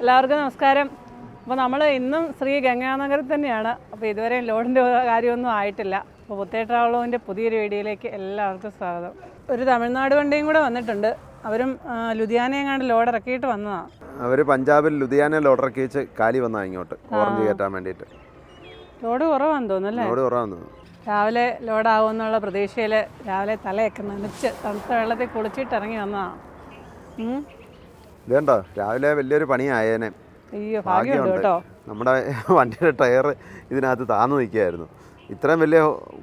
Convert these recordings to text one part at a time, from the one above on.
എല്ലാവർക്കും നമസ്കാരം. അപ്പോൾ നമ്മൾ ഇന്നും ശ്രീ ഗംഗാനഗറിൽ തന്നെയാണ്. അപ്പോൾ ഇതുവരെ ലോഡിന്റെ കാര്യമൊന്നും ആയിട്ടില്ല. അപ്പോൾ പുത്തേട്ടാവളവിന്റെ പുതിയൊരു വീഡിയോയിലേക്ക് എല്ലാവർക്കും സ്വാഗതം. ഒരു തമിഴ്നാട് വണ്ടിയും കൂടെ വന്നിട്ടുണ്ട്. അവരും ലുധിയാനയെങ്ങാണ്ട് ലോഡ് ഇറക്കിയിട്ട് വന്നതാണ് അവർ പഞ്ചാബിൽ ലുധിയാന ലോഡ് ഇറക്കി വെച്ച് കാലി വന്നാ ഇങ്ങോട്ട്. ഓറഞ്ച് കയറ്റാൻ വേണ്ടിയിട്ട്. ലോഡ് കുറവാന്ന് തോന്നുന്നു അല്ലേ അവിടെ കുറവാന്ന് രാവിലെ ലോഡാവുമെന്നുള്ള പ്രതീക്ഷയിൽ രാവിലെ തലയൊക്കെ നനച്ച് തണുത്ത വെള്ളത്തിൽ കുളിച്ചിട്ട് ഇറങ്ങി വന്നതാണ്. ഇതേണ്ടോ? രാവിലെ വലിയൊരു പണിയായേനെ. അയ്യോ ഭാഗ്യമുണ്ട് കേട്ടോ. നമ്മുടെ വണ്ടിയുടെ ടയർ ഇതിനകത്ത് താന്നു നിൽക്കുകയായിരുന്നു. ഇത്രയും വലിയ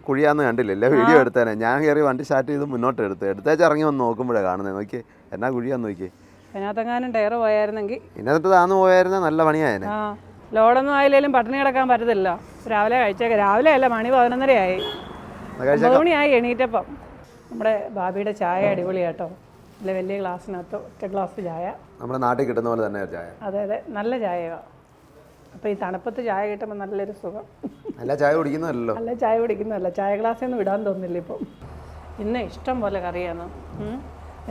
കുഴിയാന്ന് കണ്ടില്ല? എല്ലാ വീഡിയോ എടുത്തേനെ. ഞാൻ കയറി വണ്ടി സ്റ്റാർട്ട് ചെയ്ത് മുന്നോട്ട് എടുത്ത്. എടുത്തേച്ച് ഇറങ്ങി വന്ന് നോക്കുമ്പോഴേ കാണുന്നത് നോക്കി എന്നാ കുഴിയാന്ന് നോക്കി അതിനകത്തെങ്ങാനും ടയർ പോയായിരുന്നെങ്കിൽ. ഇതിനകത്ത് താന്നു പോയായിരുന്ന നല്ല പണിയായേനെ. ലോഡൊന്നും ആയില്ലേലും പട്ടിണി കിടക്കാൻ പറ്റത്തില്ല. രാവിലെ കഴിച്ചേക്കാം. രാവിലെ അല്ല മണി പതിനൊന്നരയായി. മണിയായി എണീറ്റപ്പം. നമ്മുടെ ബാബിയുടെ ചായ അടിപൊളിയാട്ടോ. അല്ല വലിയ ഗ്ലാസ്സിനകത്ത് ഒറ്റ ഗ്ലാസ് ചായ. നമ്മുടെ നാട്ടിൽ കിട്ടുന്ന പോലെ തന്നെ ചായ. അതെ അതെ. നല്ല ചായയാണ് അപ്പോൾ ഈ തണുപ്പത്ത് ചായ കിട്ടുമ്പോൾ നല്ലൊരു സുഖം. നല്ല ചായ കുടിക്കുന്നതല്ലോ നല്ല ചായ കുടിക്കുന്നതല്ല. ചായ ഗ്ലാസ്സിൽ നിന്ന് വിടാൻ തോന്നില്ല ഇപ്പം. ഇന്ന് ഇഷ്ടം പോലെ കറിയാണ്.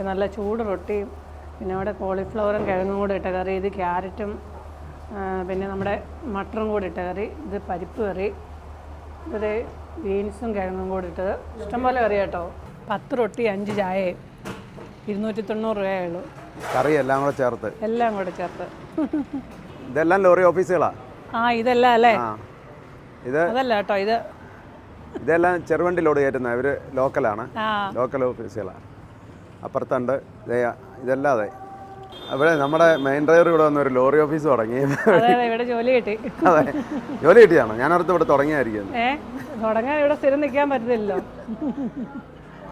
നല്ല ചൂട് റൊട്ടിയും പിന്നെ അവിടെ കോളിഫ്ലവറും കിഴങ്ങും കൂടെ ഇട്ട കറി ഇത് ക്യാരറ്റും പിന്നെ നമ്മുടെ മട്ടറും കൂടെ ഇട്ട കറി ഇത് പരിപ്പ് കറി ഇത് ബീൻസും കിഴങ്ങും കൂടെ ഇട്ടത്. ഇഷ്ടം പോലെ കറി കേട്ടോ പത്ത് റൊട്ടി അഞ്ച് ചായയും. ഇരുന്നൂറ്റി തൊണ്ണൂറ് രൂപയേ ഉള്ളൂ. കറി എല്ലാം കൂടെ ചേർത്ത്. എല്ലാം കൂടെ ചേർത്ത്. ഇതെല്ലാം ലോറി ഓഫീസുകളാ? ആ ഇതല്ല അല്ലേ? ആ. ഇത് അതല്ല കേട്ടോ ഇത് ഇതെല്ലാം ചെറുവണ്ടി ലോഡ് കയറ്റുന്ന ഇവർ ലോക്കലാണ്. ആ. ലോക്കൽ ഓഫീസുകളാണ് അപ്പുറത്തുണ്ട് ദേ ഇതെല്ലാം അതെ. അവിടെ നമ്മുടെ മെയിൻ ഡ്രൈവർ ഇവിടെ വന്ന ഒരു ലോറി ഓഫീസ് തുടങ്ങി. അതെ അതെ ഇവിടെ ജോലി കിട്ടി. അതെ. ജോലി കിട്ടിയാണോ? ഞാനടുത്ത് ഇവിടെ തുടങ്ങിയായിരിക്കും ഏ തുടങ്ങാൻ ഇവിടെ സ്ഥിരം നിൽക്കാൻ പറ്റത്തില്ലല്ലോ.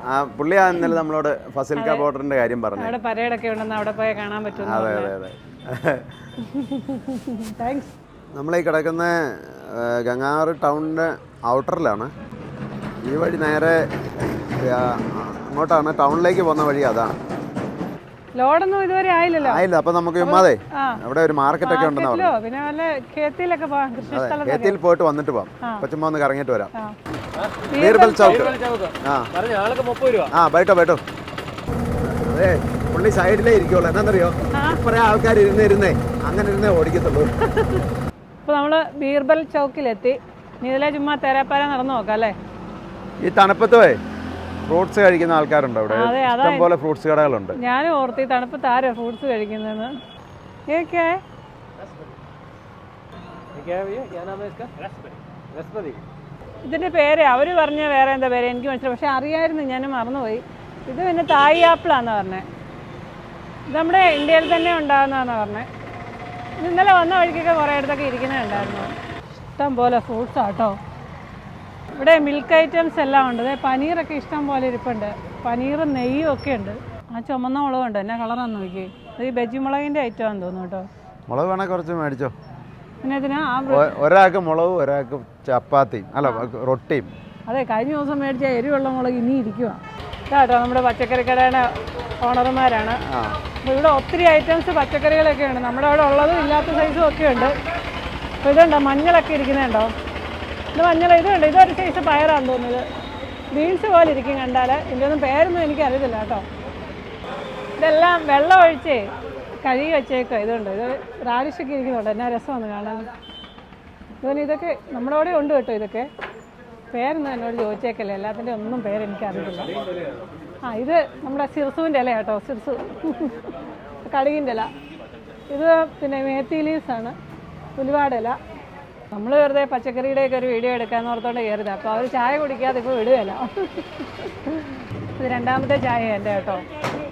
ആ പുള്ളി ഇന്നലെ നമ്മളോട് ഫസിൽക്ക ബോർഡറിന്റെ കാര്യം പറഞ്ഞു. അവിടെ പരേഡൊക്കെ ഉണ്ടെന്ന് അവിടെ പോയി കാണാൻ പറ്റുമെന്ന് അതെ അതെ അതെ. താങ്ക്സ് നമ്മളീ കിടക്കുന്ന ആ, ഗംഗാറ് ടൗണിന്റെ ഔട്ടറിലാണ്. ഈ വഴി നേരെ അങ്ങോട്ടാണ്. ടൗണിലേക്ക് പോകുന്ന വഴി അതാണ്. ലോഡൊന്നും ഇതുവരെ ആയില്ലല്ലോ. ആയില്ല അപ്പൊ നമുക്ക് ചുമ്മാതെ അവിടെ ഒരു മാർക്കറ്റ് ഒക്കെ ഉണ്ടെന്ന് പറഞ്ഞു പിന്നെ വല്ല ഖേത്തിയിലൊക്കെ പോവാം കേത്തിയിൽ പോയിട്ട് വന്നിട്ട് പോവാം. അപ്പൊ ചുമ്മാ ഒന്ന് കറങ്ങിയിട്ട് വരാം. ബീർബൽ ചൗക്ക്. ആ. പറഞ്ഞ ആൾക്ക് മുപ്പത് രൂപ. ആ ബൈട്ടോ ബൈട്ടോ. അതെ പുള്ളി സൈഡിലേ ഇരിക്കുള്ളൂ. എന്നാന്നറിയോ? കുറെ ആൾക്കാർ ഇരുന്ന് ഇരുന്നേ അങ്ങനെ ഇരുന്നേ ഓടിക്കത്തുള്ളൂ. അപ്പോൾ നമ്മൾ ബീർബൽ ചൗക്കിലെത്തി. നീതല ചുമ്മാ തേരാപ്പാര നടന്നു നോക്കാം അല്ലേ? ഈ തണുപ്പത്ത് പോയി. ഫ്രൂട്ട്സ് കഴിക്കുന്ന ആൾക്കാരുണ്ട് അവിടെ. ഇഷ്ടം പോലെ ഫ്രൂട്ട്സ് കടകളുണ്ട്. ഞാൻ ഓർത്തി തണുപ്പ് താര ഫ്രൂട്ട്സ് കഴിക്കുന്നതെന്ന്. ഏക്കെ? ഇതിന്റെ പേര് അവർ പറഞ്ഞ വേറെ എന്താ പേര്? എനിക്ക് മനസ്സിലായി. പക്ഷെ അറിയായിരുന്നു ഞാൻ മറന്നുപോയി. ഇത് പിന്നെ തായി ആപ്പിളാന്ന് പറഞ്ഞേ. ഇത് നമ്മുടെ ഇന്ത്യയിൽ തന്നെ ഉണ്ടാകുന്നതാണെന്ന് പറഞ്ഞേ. ഇന്നലെ വന്ന വഴിക്കൊക്കെ കുറേ ഇടത്തൊക്കെ ഇരിക്കുന്നുണ്ടായിരുന്നു ഇഷ്ടം പോലെ ഫ്രൂട്ട്സ് ആട്ടോ ഇവിടെ മിൽക്ക് ഐറ്റംസ് എല്ലാം ഉണ്ട്. അതെ പനീറൊക്കെ ഇഷ്ടം പോലെ ഇരിപ്പുണ്ട്. പനീറും നെയ്യും ഒക്കെ ഉണ്ട്. ആ ചുമന്ന മുളകുണ്ട് എന്നാ കളറാന്ന് നോക്കി അത് ഈ ബജി മുളകിന്റെ ഐറ്റം ആണെന്ന് തോന്നുന്നു കേട്ടോ. മുളക് വേണേ കുറച്ച് മേടിച്ചോ. പിന്നെ ഇതിനാ ആ ഒ- ഒരാൾക്ക് മുളകും ഒരാൾക്ക് ചപ്പാത്തിയും അല്ല റൊട്ടിയും. അതെ കഴിഞ്ഞ ദിവസം മേടിച്ച എരിവുള്ള മുളക് ഇനി ഇരിക്കുക കേട്ടോ നമ്മുടെ പച്ചക്കറി കടയുടെ ഓണർമാരാണ്. ആ. അപ്പോൾ ഇവിടെ ഒത്തിരി ഐറ്റംസ് പച്ചക്കറികളൊക്കെ ഉണ്ട്. നമ്മുടെ അവിടെ ഉള്ളതും ഇല്ലാത്ത സൈസും ഒക്കെ ഉണ്ട്. അപ്പോൾ ഇതുണ്ടോ? മഞ്ഞളൊക്കെ ഇരിക്കുന്നുണ്ടോ? ഇത് മഞ്ഞൾ ഇതുണ്ട് ഇതൊരു സൈസ് പയറാന്ന് തോന്നുന്നത്. ബീൻസ് പോലെ ഇരിക്കും കണ്ടാൽ ഇതിന്റെ ഒന്നും പേരൊന്നും എനിക്ക് അറിയത്തില്ല കേട്ടോ. ഇതെല്ലാം വെള്ളം ഒഴിച്ചേ കഴുകി വെച്ചേക്കുക ഇതുണ്ട്. ഇത് റാലിഷൊക്കെ ഇരിക്കുന്നുണ്ട്. എന്നാ രസമാണ് കാണാൻ. അതുപോലെ ഇതൊക്കെ നമ്മുടെ അവിടെ ഉണ്ട് കേട്ടോ ഇതൊക്കെ. പേരൊന്നും എന്നോട് ചോദിച്ചേക്കല്ലേ. എല്ലാത്തിന്റെ ഒന്നും പേരെനിക്ക് അറിയില്ല ആ ഇത് നമ്മുടെ സിർസുവിന്റെ ഇല കേട്ടോ. സിർസു. കടുകിന്റെ ഇല. ഇത് പിന്നെ മേത്തി ലീവ്സാണ് പുലിവാട് ഇല. നമ്മൾ വെറുതെ പച്ചക്കറിയുടെയൊക്കെ ഒരു വീഡിയോ എടുക്കാന്ന് ഓർത്തോണ്ട് കയറുന്നത് അപ്പോൾ അവർ ചായ കുടിക്കാതെ ഇപ്പൊ വിടുകയല്ല ഇത് രണ്ടാമത്തെ ചായ എന്റെ കേട്ടോ.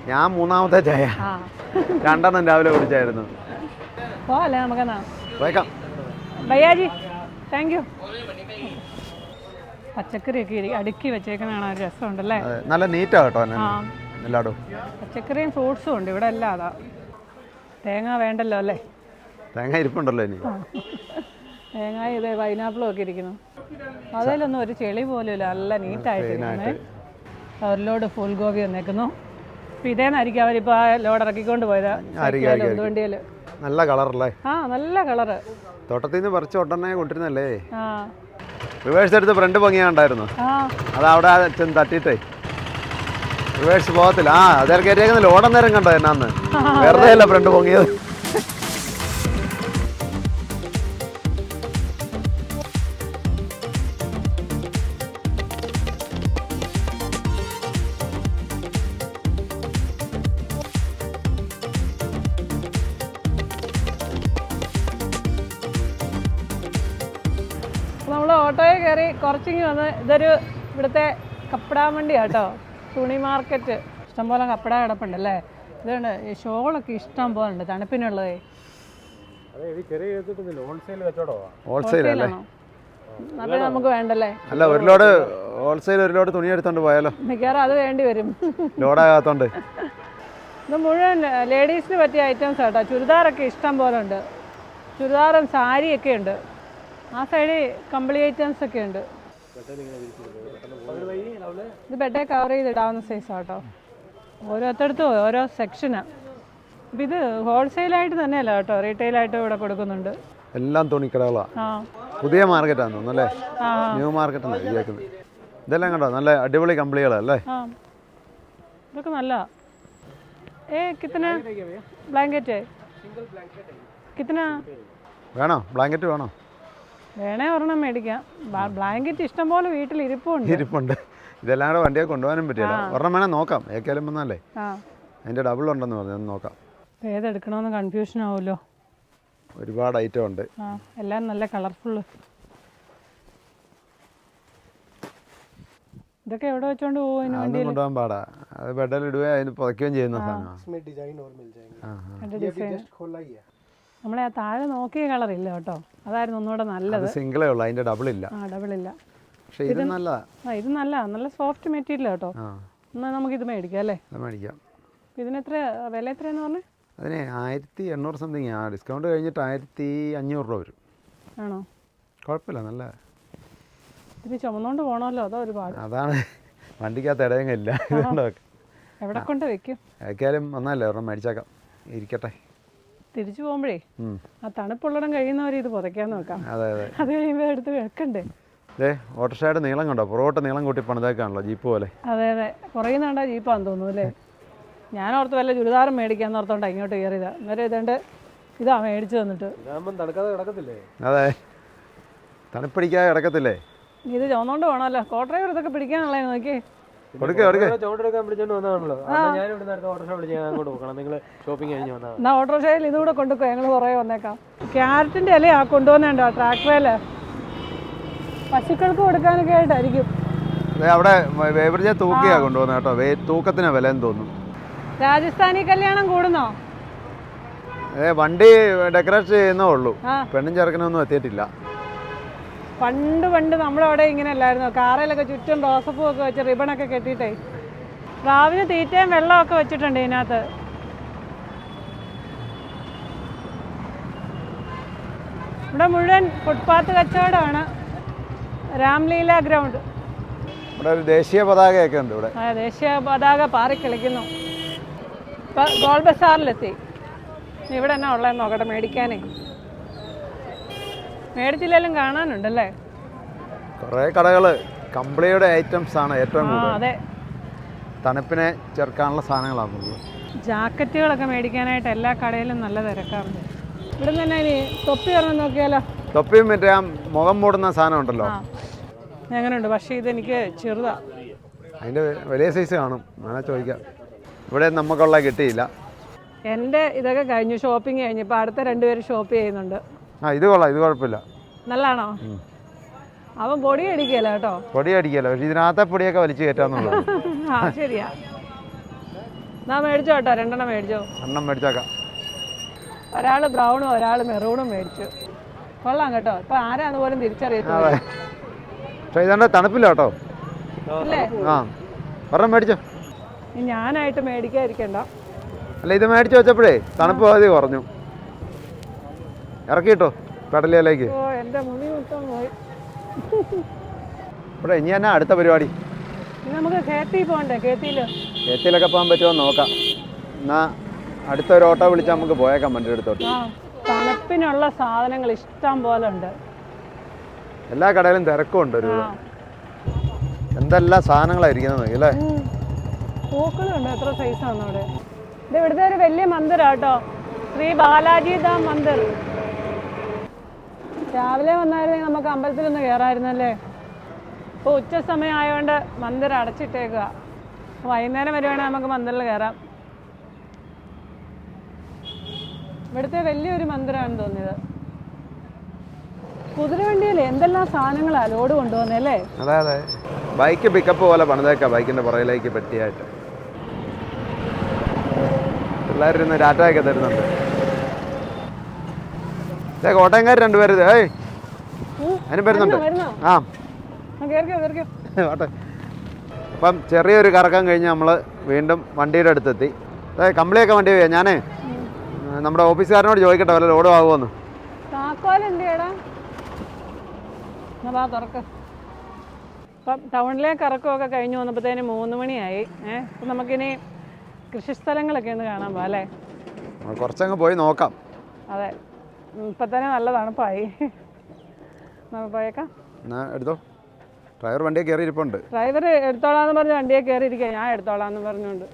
ഞാൻ മൂന്നാമത്തെ ചായ. രണ്ടെണ്ണം രാവിലെ കുടിച്ചായിരുന്നു. പോവല്ലേ നമുക്കെന്നാ ഭയ്യാജി താങ്ക് യു പച്ചക്കറിയൊക്കെ അടുക്കി വെച്ചേക്കുന്നതാണ് ഒരു രസമുണ്ടല്ലേ? നല്ല നീറ്റാ കേട്ടോ എല്ലായിടും പച്ചക്കറിയും ഫ്രൂട്ട്സും ഉണ്ട് ഇവിടെ എല്ലാം അതാ. തേങ്ങ വേണ്ടല്ലോ അല്ലേ? തേങ്ങ ഇരിപ്പുണ്ടല്ലോ ഇനി. തേങ്ങ ഇതേ പൈനാപ്പിളും ഒക്കെ ഇരിക്കുന്നു. അതിലൊന്നും ഒരു ചെളി പോലും ഇല്ല. നല്ല നീറ്റായിട്ടിരിക്കുന്നേ. ഒരു ലോഡ് ഫുൾ ഗോപി വന്നേക്കുന്നു. അപ്പം ഇതേന്നായിരിക്കും അവരിപ്പോൾ ആ ലോഡ് ഇറക്കിക്കൊണ്ട് പോയത്. ആയിരിക്കും, വണ്ടിയിൽ നല്ല കളറല്ലേ? ആ നല്ല കളറ്. തോട്ടത്തിൽ നിന്ന് പറിച്ച് ഉടനെ കൊണ്ടിരുന്നല്ലേ? റിവേഴ്സ് എടുത്ത് ഫ്രണ്ട് ഭംഗിയാണ്ടായിരുന്നു അത് അവിടെ ചെന്ന് തട്ടിയിട്ടേ. റിവേഴ്സ് പോകത്തില്ല. ആ അതേ കയറ്റിയേക്കുന്ന ലോഡ് നേരം കണ്ടോ എന്നാന്ന്? വെറുതെ അല്ല ഫ്രണ്ട് പൊങ്ങിയത്. കപ്പടാ വണ്ടി കേട്ടോ തുണി മാർക്കറ്റ് ഇഷ്ടംപോലെ കപ്പട കിടപ്പുണ്ട് അല്ലേ ഇതുണ്ട് ഈ ഷോളൊക്കെ ഇഷ്ടം പോലെ ഉണ്ട്. തണുപ്പിനുള്ളതേ. നമുക്ക് വേണ്ടല്ലേ? അല്ല ഒരു ലോഡ് ഹോൾസെയിൽ ഒരു ലോഡ് തുണി എടുത്തോണ്ട് പോയാലോ? മിക്കവാറും അത് വേണ്ടി വരും. ലോഡാകാത്തോണ്ട് ഇത് മുഴുവൻ ലേഡീസിന് പറ്റിയ ഐറ്റംസ് കേട്ടോ ചുരിദാറൊക്കെ ഇഷ്ടം പോലെ ഉണ്ട്. ചുരിദാറും സാരിയൊക്കെ ഉണ്ട്. ആ സൈഡിൽ കംപ്ലീറ്റ് ഐറ്റംസ് ഒക്കെ ഉണ്ട്. ഇത് ബെഡേ കവർ ചെയ്തിടാവുന്ന സൈസ് കേട്ടോ ഓരോരുത്തടത്തും ഓരോ സെക്ഷനാണ് അപ്പം ഇത് ഹോൾസെയിലായിട്ട് തന്നെയല്ല കേട്ടോ. റീറ്റെയിലായിട്ട് ഇവിടെ കൊടുക്കുന്നുണ്ട്. എല്ലാം തുണിക്കടകളാണ് പുതിയ മാർക്കറ്റാണ് തോന്നുന്നു അല്ലേ? ന്യൂ മാർക്കറ്റ് ഇതെല്ലാം കണ്ടോ? നല്ല അടിപൊളി കമ്പിളികളല്ലേ ഇതൊക്കെ നല്ല. ഏ കിത്തന ബ്ലാങ്കറ്റ് കിത്തന വേണോ? ബ്ലാങ്കറ്റ് വേണോ? വേണേ ഒരെണ്ണം മേടിക്കാം. ബ്ലാങ്കറ്റ് ഇഷ്ടം പോലെ വീട്ടിൽ ഇരിപ്പുണ്ട്. ഇരിപ്പുണ്ട് ഇതെല്ലാം കൂടെ വണ്ടിയെ കൊണ്ടുപോകാനും പറ്റില്ല ഒരെണ്ണം വേണേ നോക്കാം. ഏക്കാലും വന്നാലേ. അതിന്റെ ഡബിൾ ഉണ്ടെന്ന് പറഞ്ഞു. നോക്കാം. ഏതെടുക്കണമെന്ന് കൺഫ്യൂഷൻ ആവുമല്ലോ. ഒരുപാട് ഐറ്റം ഉണ്ട്. എല്ലാം നല്ല കളർഫുള്ള് ഇതൊക്കെ എവിടെ വെച്ചോണ്ട് പോകും കൊണ്ടുപോകാൻ പാടാ. അത് ബെഡിൽ ഇടുകയും അതിന് പുതയ്ക്കുകയും ചെയ്യുന്ന സാധനമാണ് നമ്മളെ ആ താഴെ നോക്കിയ കളറില്ല കേട്ടോ. അതായിരുന്നു ഒന്നുകൂടെ നല്ലത്. സിംഗിളേ ഉള്ളൂ അതിന്റെ ഡബിൾ ഇല്ല. ആ ഡബിൾ ഇല്ല. പക്ഷേ ഇത് നല്ലതാ. ആ ഇത് നല്ല നല്ല സോഫ്റ്റ് മെറ്റീരിയൽ കേട്ടോ. എന്നാൽ നമുക്ക് ഇത് മേടിക്കാം അല്ലേ? മേടിക്കാം. ഇതിന് എത്ര വില എത്രയാന്ന് പറഞ്ഞേ? അതിന് ആയിരത്തി എണ്ണൂറ് സംതിങ് ആ. ഡിസ്കൗണ്ട് കഴിഞ്ഞിട്ട് ആയിരത്തി അഞ്ഞൂറ് രൂപ വരും. ആണോ? കുഴപ്പമില്ല നല്ല. ഇതിന് ചുമന്നുകൊണ്ട് പോകണമല്ലോ അതോ ഒരുപാട്. അതാണ്. വണ്ടിക്കകത്ത് ഇടയങ്ങില്ല ഇതുകൊണ്ടൊക്കെ. എവിടെ കൊണ്ട് വെക്കും? വെക്കാലും വന്നല്ലേ ഒരെണ്ണം മേടിച്ചേക്കാം. ഇരിക്കട്ടെ. തിരിച്ചു പോകുമ്പോഴേ ആ തണുപ്പുള്ളടം കഴിയുന്നവരെ ഇത് പുതയ്ക്കാൻ നോക്കാം. അതെ അതെ. അത് കഴിയുമ്പോൾ എടുത്ത് വെക്കണ്ടേ? ദേ ഓട്ടോഷയുടെ നീളം കണ്ടോ? പുറകോട്ട് നീളം കൂട്ടി പണിതേക്കാണല്ലോ ജീപ്പ് പോലെ. അതെ അതെ. കുറയുന്നുണ്ടാ ജീപ്പാന്ന് തോന്നുന്നു അല്ലേ? ഞാൻ ഓർത്ത് വല്ല ചുരിദാറും മേടിക്കാന്ന് ഓർത്തോണ്ടാ ഇങ്ങോട്ട് കയറിയതാ. അന്നേരം ഇതേണ്ട ഇതാ മേടിച്ചു തന്നിട്ട്. അതെ. തണുപ്പിടിക്കാതെ കിടക്കത്തില്ലേ? ഇത് ചോന്നോണ്ട് പോകണമല്ലോ ഡ്രൈവർ ഇതൊക്കെ പിടിക്കാനുള്ളേ നോക്കി എന്നാ ഓട്ടോറിക്ഷയിൽ ഇതുകൂടെ കൊണ്ടുപോ ഞങ്ങൾ കുറേ വന്നേക്കാം. ക്യാരറ്റിന്റെ ഇലയാ കൊണ്ടുവന്നേണ്ടോ ട്രാക്ടറേൽ പശുക്കൾക്ക് കൊടുക്കാനൊക്കെ ആയിട്ടായിരിക്കും. ദേ അവിടെ വേവറിജ തൂക്കിയാ കൊണ്ടുപോകുന്നത് കേട്ടോ. തൂക്കത്തിന് വില എന്ന് തോന്നുന്നു. രാജസ്ഥാനി കല്യാണം കൂടുന്നോ? ഏ വണ്ടി ഡെക്കറേറ്റ് ചെയ്യുന്നേ ഉള്ളൂ. പെണ്ണും ചെറുക്കനൊന്നും എത്തിയിട്ടില്ല. പണ്ട് പണ്ട് നമ്മളവിടെ ഇങ്ങനെ അല്ലായിരുന്നു. കാറയിലൊക്കെ ചുറ്റും റോസപ്പൂ ഒക്കെ വെച്ച് റിബണൊക്കെ കെട്ടിയിട്ടേ. പ്രാവിന് തീറ്റയും വെള്ളമൊക്കെ വെച്ചിട്ടുണ്ട് ഇതിനകത്ത്. ഇവിടെ മുഴുവൻ ഫുട്പാത്ത് കച്ചവടമാണ്. രാംലീല ഗ്രൗണ്ട് ഇവിടെ ഒരു ദേശീയ പതാകയൊക്കെ ഉണ്ട് ഇവിടെ. ആ ദേശീയ പതാക പാറി കളിക്കുന്നു. ഇപ്പം ഗോൾ ബസാറിലെത്തി ഇവിടെ എന്നാ ഉള്ളതെന്ന് നോക്കട്ടെ മേടിക്കാനേ. മേടിച്ചില്ലെങ്കിലും കാണാനുണ്ടല്ലേ? കുറേ കടകൾ കമ്പിളിയുടെ ഐറ്റംസ് ആണ് ഏറ്റവും കൂടുതൽ. അതെ. തണുപ്പിനെ ചേർക്കാനുള്ള സാധനങ്ങളാണ് ഉള്ളത് ജാക്കറ്റുകളൊക്കെ മേടിക്കാനായിട്ട് എല്ലാ കടയിലും നല്ല തിരക്കാറുണ്ട്. ഇവിടെ തന്നെ ഇനി തൊപ്പി ഒരെണ്ണം നോക്കിയാലോ? തൊപ്പിയും മറ്റേ ആ മുഖം മൂടുന്ന സാധനം ഉണ്ടല്ലോ. എങ്ങനെയുണ്ട്? പക്ഷേ ഇതെനിക്ക് ചെറുതാ. അതിന്റെ വലിയ സൈസ് കാണും. അങ്ങനെ ചോദിക്കാം. ഇവിടെ നമുക്കുള്ള കിട്ടിയില്ല. എന്റെ ഇതൊക്കെ കഴിഞ്ഞു. ഷോപ്പിംഗ് കഴിഞ്ഞു. ഇപ്പോൾ അടുത്ത രണ്ടുപേരും ഷോപ്പ് ചെയ്യുന്നുണ്ട്. ആ ഇത് കൊള്ളാം ഇത് കുഴപ്പമില്ല. നല്ലതാണോ? അവൻ പൊടി അടിക്കല്ലോ കേട്ടോ? പൊടി അടിക്കല്ലോ പക്ഷെ ഇതിനകത്തെ പൊടിയൊക്കെ വലിച്ചു കയറ്റാന്നുള്ളത് ആ ശരിയാ. നാ മേടിച്ചോ കേട്ടോ രണ്ടെണ്ണം മേടിച്ചോ. എണ്ണം മേടിച്ചേക്കാം. ഒരാൾ ബ്രൗണും ഒരാൾ മെറൂണും മേടിച്ചു. കൊള്ളാം കേട്ടോ ഇപ്പൊ ആരാന്ന് പോലും തിരിച്ചറിയത്തില്ല. പക്ഷേ ഇതാണ്ട് തണുപ്പില്ല കേട്ടോ. ആ ഒരെണ്ണം മേടിച്ചോ. ഇനി ഞാനായിട്ട് മേടിക്കാതിരിക്കണ്ട. അല്ല ഇത് മേടിച്ചു വെച്ചപ്പോഴേ തണുപ്പ് പകുതി കുറഞ്ഞു. ഇറക്കിട്ടോ കടലിലേക്ക് ഇവിടെ ഇനി തന്നെ അടുത്ത പരിപാടി? നമുക്ക് കേത്തി പോകണ്ടേ കേത്തിയിൽ എത്തിയിലൊക്കെ പോകാൻ പറ്റുമോ നോക്കാം. എന്നാ അടുത്ത ഒരു ഓട്ടോ വിളിച്ചാൽ നമുക്ക് പോയേക്കാം വണ്ടി എടുത്തോട്ട് തണുപ്പിനുള്ള സാധനങ്ങൾ ഇഷ്ടം പോലെ ഉണ്ട്. എല്ലാ കടയിലും തിരക്കും ഉണ്ട് ഒരു എന്തെല്ലാം സാധനങ്ങളായിരിക്കുന്നത് അല്ലേ. പൂക്കളുണ്ട് എത്ര സൈസാണ് അവിടെ ഇത് ഇവിടുത്തെ ഒരു വലിയ മന്ദിരാട്ടോ ശ്രീ ബാലാജി ദാം മന്ദിർ. രാവിലെ വന്നായിരുന്നെങ്കിൽ നമുക്ക് അമ്പലത്തിലൊന്ന് കയറായിരുന്നല്ലേ ഇപ്പോൾ ഉച്ച സമയം ആയതുകൊണ്ട് മന്ദിർ അടച്ചിട്ടേക്കുക വൈകുന്നേരം വരുവാണെങ്കിൽ നമുക്ക് മന്ദിറിൽ കയറാം ഇവിടുത്തെ വലിയൊരു മന്ദിരമാണ് തോന്നിയത്. കുതിരവണ്ടിയിൽ എന്തെല്ലാം സാധനങ്ങളാ ലോഡ് കൊണ്ടുവന്നല്ലേ അതെ അതെ. ബൈക്ക് പിക്കപ്പ് പോലെ പണിതേക്കാം ബൈക്കിന്റെ പുറകിലേക്ക് പെട്ടിയായിട്ട്. പിള്ളേരിന്ന് രാറ്റയൊക്കെ തരുന്നുണ്ട്. കോട്ടയംകാർ രണ്ടുപേര് ഇത്. അതിന് വരുന്നുണ്ട് വരുന്നോ ആ. അപ്പം ചെറിയൊരു കറക്കം കഴിഞ്ഞ് നമ്മൾ വീണ്ടും വണ്ടിയുടെ അടുത്തെത്തി. അതെ കമ്പിളിയൊക്കെ വണ്ടി പോയാ ഞാനേ നമ്മുടെ ഓഫീസുകാരനോട് ചോദിക്കട്ടെ വല്ല ലോഡ് ആകുമോന്ന് അപ്പം ടൗണിലേക്ക് ഇറക്കമൊക്കെ കഴിഞ്ഞ് വന്നപ്പോഴത്തേന് മൂന്ന് മണിയായി. ഏഹ് അപ്പം നമുക്കിനി കൃഷിസ്ഥലങ്ങളൊക്കെ ഒന്ന് കാണാൻ പോകാം അല്ലേ? കുറച്ചങ്ങ് പോയി നോക്കാം. അതെ. ഇപ്പം തന്നെ നല്ല തണുപ്പായി പോയേക്കാം? എന്നാ എടുത്തോ. ഡ്രൈവർ വണ്ടിയെ കയറി ഇരിപ്പുണ്ട് ഡ്രൈവർ എടുത്തോളാന്ന് പറഞ്ഞ് വണ്ടിയെ കയറിയിരിക്കുക ഞാൻ എടുത്തോളാന്ന് പറഞ്ഞുകൊണ്ട്.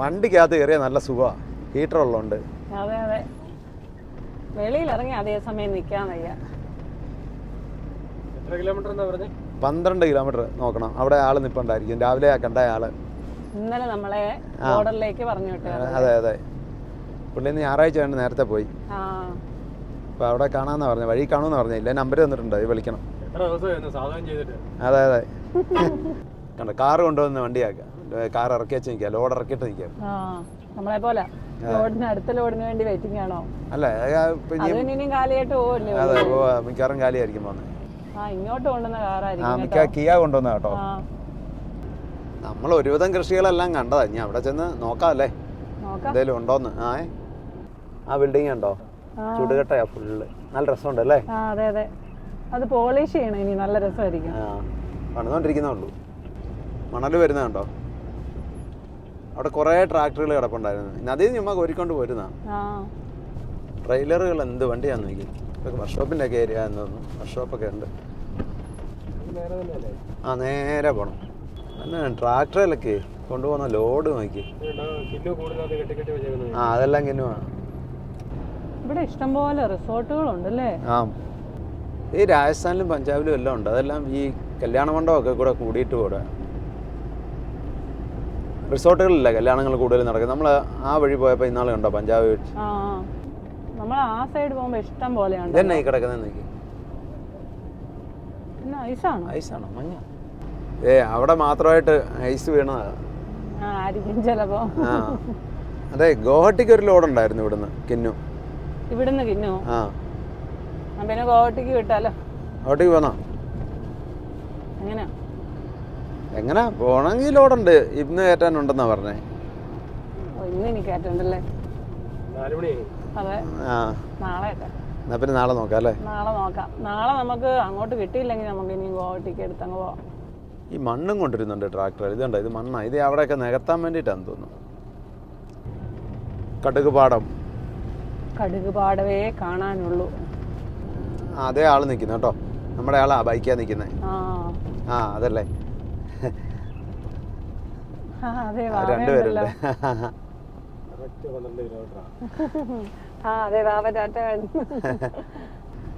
വണ്ടിക്കകത്ത് കയറിയ നല്ല സുഖമാണ് ഹീറ്റർ ഉള്ളതുകൊണ്ട് അതെ അതെ. വെളിയിൽ ഇറങ്ങി അതേ സമയം നിൽക്കാൻ വയ്യ. എത്ര കിലോമീറ്റർ എന്നാ പറഞ്ഞേ? പന്ത്രണ്ട് കിലോമീറ്റർ നോക്കണം. അവിടെ ആൾ നിപ്പുണ്ടായിരിക്കും. രാവിലെ ആ കണ്ട ആൾ. ഇന്നലെ നമ്മളെ ബോർഡറിലേക്ക് പറഞ്ഞു വിട്ടു അതെ അതെ. പുള്ളി ഇന്ന് ഞായറാഴ്ച കണ്ട് നേരത്തെ പോയി. ആ. അപ്പോൾ അവിടെ കാണാന്ന് പറഞ്ഞു വഴി കാണുമെന്ന് പറഞ്ഞു. ഇല്ല നമ്പർ തന്നിട്ടുണ്ട് അത് വിളിക്കണം. എത്ര ദിവസമായിരുന്നു സാധനം ചെയ്തിട്ട്? അതെ അതെ. കണ്ട കാറ് കൊണ്ടുവന്ന് വണ്ടിയാക്കുക കാർ ഇറക്കി വെച്ച് നിൽക്കുക ലോഡ് ഇറക്കിയിട്ട് നിക്കുക ആ നമ്മളെ പോലെ. ലോഡിന് അടുത്ത ലോഡിന് വേണ്ടി വെയിറ്റിംഗ് ആണോ? അല്ല അത് മിക്കവാറും കാലിയായിരിക്കും പോകുന്നത് ഇങ്ങോട്ട് കൊണ്ടുവന്ന ആ കാറായിരിക്കും മിക്ക കിയ കൊണ്ടുവന്ന കേട്ടോ. നമ്മൾ ഒരുവിധം കൃഷികളെല്ലാം കണ്ടതാ. ഇനി അവിടെ ചെന്ന് നോക്കാം അല്ലേ നോക്കാം. എന്തേലും ഉണ്ടോന്ന്? ആ? ആ ബിൽഡിംഗ് ഉണ്ടോ. ചുടുകട്ടയാ ഫുള്ള് നല്ല രസമുണ്ട് അല്ലേ? ആ അതെ അതെ. അത് പോളിഷ് ചെയ്യണം ഇനി നല്ല രസമായിരിക്കും. ആ പണിതുകൊണ്ടിരിക്കുന്നേ ഉള്ളൂ. മണൽ വരുന്നുണ്ടോ അവിടെ കുറേ ട്രാക്ടറുകൾ കിടപ്പുണ്ടായിരുന്നു. നദിയിൽ ചുമ്മാ കോരിക്കൊണ്ട് പോരുന്ന. ആ. ട്രെയിലറുകൾ എന്ത് വണ്ടിയാന്ന് നോക്കി. ഇതൊക്കെ വർക്ക്ഷോപ്പിന്റെ ഒക്കെ ഏരിയ എന്ന് തോന്നുന്നു. വർക്ക്ഷോപ്പൊക്കെ ഉണ്ട്. ആ നേരെ പോണം. എന്നാ ട്രാക്ടറിലൊക്കെ കൊണ്ടുപോകുന്ന ലോഡ് നോക്കി. കിലോ കൂടുന്നത് കെട്ടി കെട്ടി വെച്ചേക്കുന്നത് ആ അതെല്ലാം കിന്നുവാ. ഇവിടെ ഇഷ്ടംപോലെ റിസോർട്ടുകളുണ്ട് അല്ലേ ആ. ഈ രാജസ്ഥാനിലും പഞ്ചാബിലും എല്ലാം ഉണ്ട്. അതെല്ലാം ഈ കല്യാണ മണ്ഡപമൊക്കെ കൂടെ കൂടിയിട്ട് കൂടെ റിസോർട്ടുകളില്ല കല്യാണങ്ങൾ കൂടുതൽ നടക്കുന്നത്. നമ്മൾ ആ വഴി പോയപ്പോൾ ഇന്നാൾ കണ്ടോ പഞ്ചാബ് ആ നമ്മൾ ആ സൈഡ് പോകുമ്പോൾ ഇഷ്ടം പോലെയാണ് ഇതന്നെ ഈ കിടക്കുന്നത് നോക്കി. പിന്നെ ഐസാണോ? ഐസാണോ? മഞ്ഞ. ഏ അവിടെ മാത്രമായിട്ട് ഐസ് വീണതാ. ആയിരിക്കും ചിലപ്പോ. അതെ ഗോഹട്ടിക്ക് ഒരു ലോഡ് ഉണ്ടായിരുന്നു ഇവിടുന്ന് കിന്നു. ഇവിടുന്ന് കിന്നു. ആ. പിന്നെ ഗോവട്ടിക്ക് വിട്ടാലോ? അങ്ങോട്ടേക്ക് പോന്നോ? എങ്ങനെ എങ്ങനെ? പോണെങ്കിൽ ലോഡുണ്ട്. ഇന്ന് കയറ്റാനുണ്ടെന്നാ പറഞ്ഞേ. ഇന്ന് എനിക്ക് കയറ്റണ്ടല്ലേ? നാല് അതെ. ആ. നാളെ ഒക്കെ എന്നാ പിന്നെ നാളെ നോക്കാം അല്ലേ? നാളെ നോക്കാം. നാളെ നമുക്ക് അങ്ങോട്ട് കിട്ടിയില്ലെങ്കിൽ നമുക്ക് ഇനി ഗോവട്ടിക്ക് എടുത്തങ്ങ് പോവാം. ഈ മണ്ണും കൊണ്ടിരുന്നുണ്ട് ട്രാക്ടർ. ഇതുണ്ട്? ഇത് മണ്ണാ? ഇത് അവിടെയൊക്കെ നികത്താൻ വേണ്ടിയിട്ടാന്ന് തോന്നുന്നു. കടുക് പാടം കടുക് പാടവേ കാണാനുള്ളൂ. അതേ ആൾ നിൽക്കുന്നു കേട്ടോ. നമ്മുടെ ആളാ ബൈക്കാ നിൽക്കുന്നത് ആ. അതല്ലേ. രണ്ടുപേരുണ്ട്.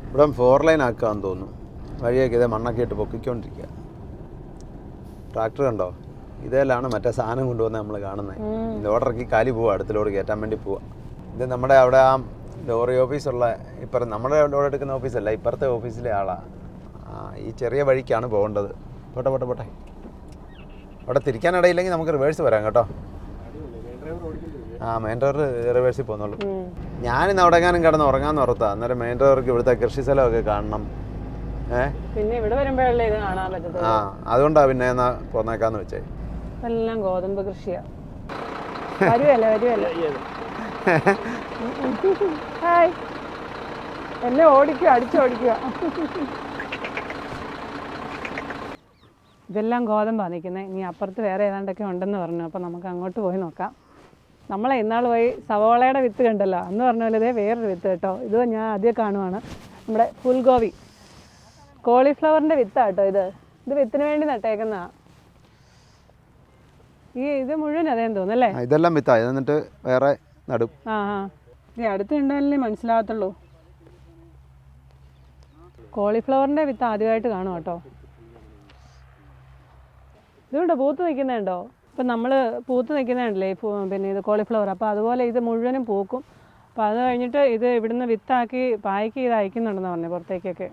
ഇവിടെ ഫോർ ലൈൻ ആക്കാന്ന് തോന്നുന്നു. വഴിയൊക്കെ ഇതേ മണ്ണൊക്കെ ഇട്ട് പൊക്കിക്കൊണ്ടിരിക്കുക ട്രാക്ടർ കണ്ടോ? ഇതേലാണ് മറ്റേ സാധനം കൊണ്ടുവന്ന് നമ്മൾ കാണുന്നത്. ലോഡറക്കി കാലി പോവാ അടുത്ത ലോഡ് കയറ്റാൻ വേണ്ടി പോവാ. ഇത് നമ്മുടെ അവിടെ ആ ലോറി ഓഫീസുള്ള ഇപ്പുറം നമ്മുടെ ലോഡ് എടുക്കുന്ന ഓഫീസല്ല ഇപ്പുറത്തെ ഓഫീസിലെ ആളാണ് ഈ ചെറിയ വഴിക്കാണ് പോകേണ്ടത്. പോട്ടെ പോട്ടെ പോട്ടെ. അവിടെ തിരിക്കാനിടയില്ലെങ്കിൽ നമുക്ക് റിവേഴ്സ് വരാം കേട്ടോ. ആ മെയിൻ ഡ്രൈവർ റിവേഴ്സിൽ പോകുന്നുള്ളൂ. ഞാനിന്ന് അവിടെ എങ്ങാനും കിടന്ന് ഉറങ്ങാന്ന് ഓർത്താ അന്നേരം മെയിൻ ഡ്രൈവർക്ക് ഇവിടുത്തെ കൃഷി സ്ഥലമൊക്കെ കാണണം. പിന്നെ ഇവിടെ വരുമ്പോഴല്ലേ ഇത് കാണാൻ പറ്റത്തുള്ളൂ. ആ അതുകൊണ്ടാ പിന്നെ എന്നാ പോന്നേക്കാന്ന് വെച്ചേ. എല്ലാം ഗോതമ്പ് കൃഷിയാ. വരുവല്ലേ വരുവല്ലേ? ഹായ് എന്നെ ഓടിക്കുക അടിച്ചോടിക്കുക ഇതെല്ലാം ഗോതമ്പാണ് നിൽക്കുന്നത് ഇനി അപ്പുറത്ത് വേറെ ഏതാണ്ടൊക്കെ ഉണ്ടെന്ന് പറഞ്ഞു. അപ്പോൾ നമുക്ക് അങ്ങോട്ട് പോയി നോക്കാം. നമ്മളെ ഇന്നാൾ പോയി സവോളയുടെ വിത്ത് കണ്ടല്ലോ. അന്ന് പറഞ്ഞ പോലെ ഇതേ വേറൊരു വിത്ത് കേട്ടോ. ഇത് ഞാൻ ആദ്യം കാണുവാണ്. നമ്മുടെ ഫുൽഗോവി. കോളിഫ്ലവറിന്റെ വിത്താണ് കേട്ടോ ഇത്. ഇത് വിത്തിന് വേണ്ടി നട്ടേക്കുന്നതാ. ഈ ഇത് മുഴുവൻ അതേന്ന് തോന്നുന്നല്ലേ ഇതെല്ലാം വിത്താ. എന്നിട്ട് വേറെ നടും. അടുത്ത് മനസ്സിലാകത്തുള്ളൂ. കോളിഫ്ലവറിന്റെ വിത്ത് ആദ്യമായിട്ട് കാണും കേട്ടോ. ഇതുണ്ടോ? പൂത്ത് നിൽക്കുന്നുണ്ടോ? ഇപ്പം നമ്മൾ പൂത്ത് നിൽക്കുന്നുണ്ടല്ലേ പിന്നെ ഇത് കോളിഫ്ലവർ. അപ്പോൾ അതുപോലെ ഇത് മുഴുവനും പൂക്കും. അപ്പോൾ അത് കഴിഞ്ഞിട്ട് ഇത് ഇവിടുന്ന് വിത്താക്കി പായ്ക്ക് ചെയ്ത് അയക്കുന്നുണ്ടെന്ന് പറഞ്ഞു പുറത്തേക്കൊക്കെ.